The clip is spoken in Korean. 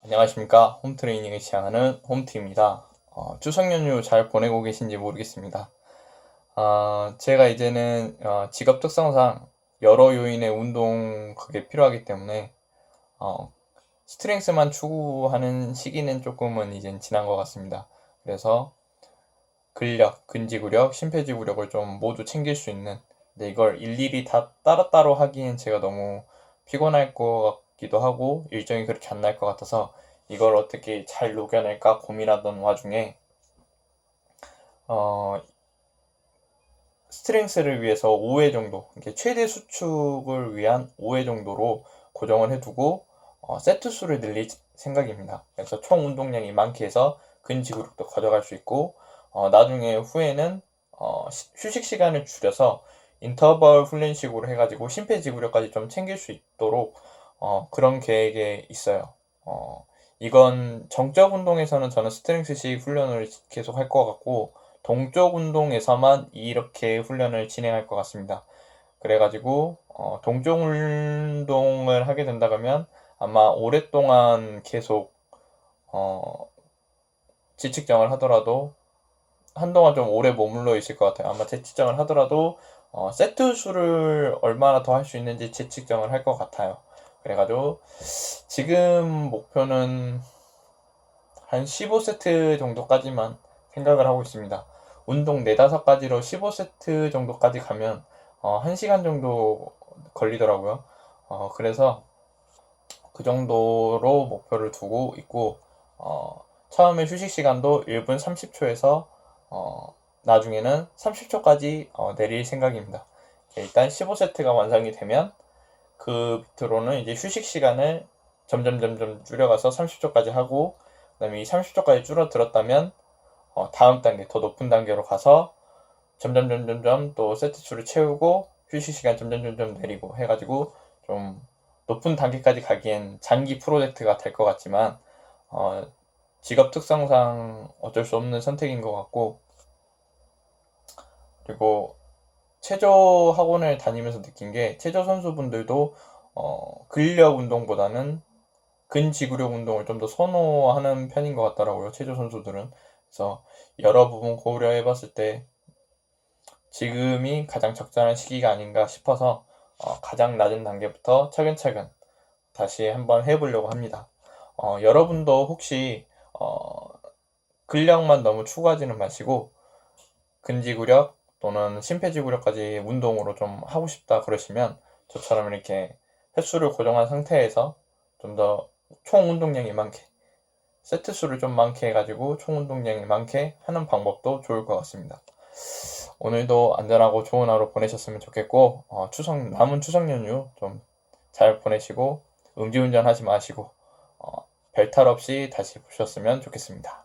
안녕하십니까. 홈트레이닝을 지향하는 홈트입니다. 어, 추석 연휴 잘 보내고 계신지 모르겠습니다. 어, 제가 이제는 어, 직업 특성상 여러 요인의 운동 그게 필요하기 때문에 어, 스트렝스만 추구하는 시기는 조금은 이젠 지난 것 같습니다. 그래서 근력, 근지구력, 심폐지구력을 좀 모두 챙길 수 있는 근데 이걸 일일이 다 따로따로 하기엔 제가 너무 피곤할 것 같 기도 하고 일정이 그렇게 안 날 것 같아서 이걸 어떻게 잘 녹여낼까 고민하던 와중에 어, 스트렝스를 위해서 5회 정도, 최대 수축을 위한 5회 정도로 고정을 해두고 어, 세트 수를 늘릴 생각입니다. 그래서 총 운동량이 많게 해서 근지구력도 가져갈 수 있고 어, 나중에 후에는 어, 시- 휴식 시간을 줄여서 인터벌 훈련식으로 해가지고 심폐지구력까지 좀 챙길 수 있도록 어, 그런 계획에 있어요. 어, 이건 정적 운동에서는 저는 스트렝스식 훈련을 계속 할 것 같고 동적 운동에서만 이렇게 훈련을 진행할 것 같습니다. 그래가지고 어, 동적 운동을 하게 된다 그러면 아마 오랫동안 계속 어, 지측정을 하더라도 한동안 좀 오래 머물러 있을 것 같아요. 아마 재측정을 하더라도 어, 세트 수를 얼마나 더 할 수 있는지 재측정을 할 것 같아요. 그래가지고 지금 목표는 한 15세트 정도까지만 생각을 하고 있습니다. 운동 4, 5가지로 15세트 정도까지 가면 어, 1시간 정도 걸리더라고요. 어, 그래서 그 정도로 목표를 두고 있고 어, 처음에 휴식 시간도 1분 30초에서 어, 나중에는 30초까지 내릴 생각입니다. 일단 15세트가 완성이 되면 그 밑으로는 이제 휴식 시간을 점점 점점 줄여가서 30초까지 하고 그다음에 이 30초까지 줄어들었다면 어, 다음 단계 더 높은 단계로 가서 점점 점점 점 또 세트 수를 채우고 휴식 시간 점점 점점 내리고 해가지고 좀 높은 단계까지 가기엔 장기 프로젝트가 될 것 같지만 어, 직업 특성상 어쩔 수 없는 선택인 것 같고 그리고 체조 학원을 다니면서 느낀 게 체조 선수분들도 어, 근력 운동보다는 근지구력 운동을 좀 더 선호하는 편인 것 같더라고요. 체조 선수들은. 그래서 여러 부분 고려해 봤을 때 지금이 가장 적절한 시기가 아닌가 싶어서 어, 가장 낮은 단계부터 차근차근 다시 한번 해보려고 합니다. 어, 여러분도 혹시 어, 근력만 너무 추구하지는 마시고 근지구력 또는 심폐지구력까지 운동으로 좀 하고 싶다 그러시면 저처럼 이렇게 횟수를 고정한 상태에서 좀 더 총 운동량이 많게 세트 수를 좀 많게 해가지고 총 운동량이 많게 하는 방법도 좋을 것 같습니다. 오늘도 안전하고 좋은 하루 보내셨으면 좋겠고 어, 추석 남은 추석 연휴 좀 잘 보내시고 음주운전 하지 마시고 어, 별탈 없이 다시 보셨으면 좋겠습니다.